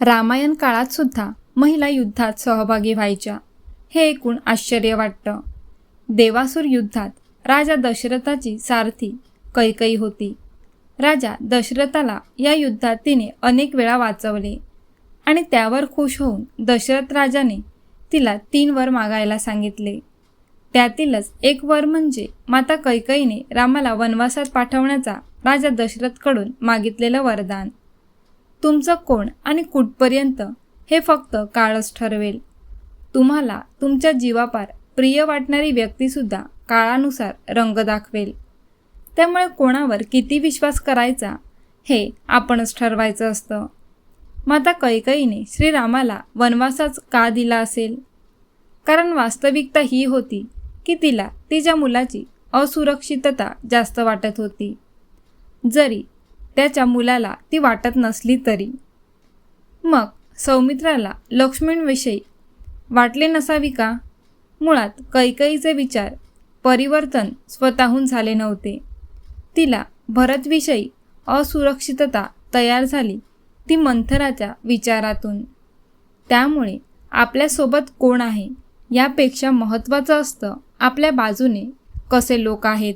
रामायण काळात सुद्धा महिला युद्धात सहभागी व्हायच्या. हे ऐकून आश्चर्य वाटतं. देवासूर युद्धात राजा दशरथाची सारथी कैकई होती. राजा दशरथाला या युद्धात तिने अनेक वेळा वाचवले आणि त्यावर खुश होऊन दशरथ राजाने तिला तीन वर मागायला सांगितले. त्यातीलच एक वर म्हणजे माता कैकईने रामाला वनवासात पाठवण्याचा राजा दशरथकडून मागितलेलं वरदान. तुमचं कोण आणि कुठपर्यंत हे फक्त काळच ठरवेल. तुम्हाला तुमच्या जीवापार प्रिय वाटणारी व्यक्तीसुद्धा काळानुसार रंग दाखवेल. त्यामुळे कोणावर किती विश्वास करायचा हे आपणच ठरवायचं असतं. माता कैकईने श्रीरामाला वनवासाच का दिला असेल? कारण वास्तविकता ही होती की तिला तिच्या मुलाची असुरक्षितता जास्त वाटत होती. जरी त्याच्या मुलाला ती वाटत नसली तरी. मग सौमित्राला लक्ष्मणविषयी वाटले नसावी का? मुळात कैकईचे विचार परिवर्तन स्वतःहून झाले नव्हते. तिला भरतविषयी असुरक्षितता तयार झाली ती मंथराच्या विचारातून. त्यामुळे आपल्यासोबत कोण आहे? यापेक्षा महत्त्वाचं असतं आपल्या बाजूने कसे लोक आहेत.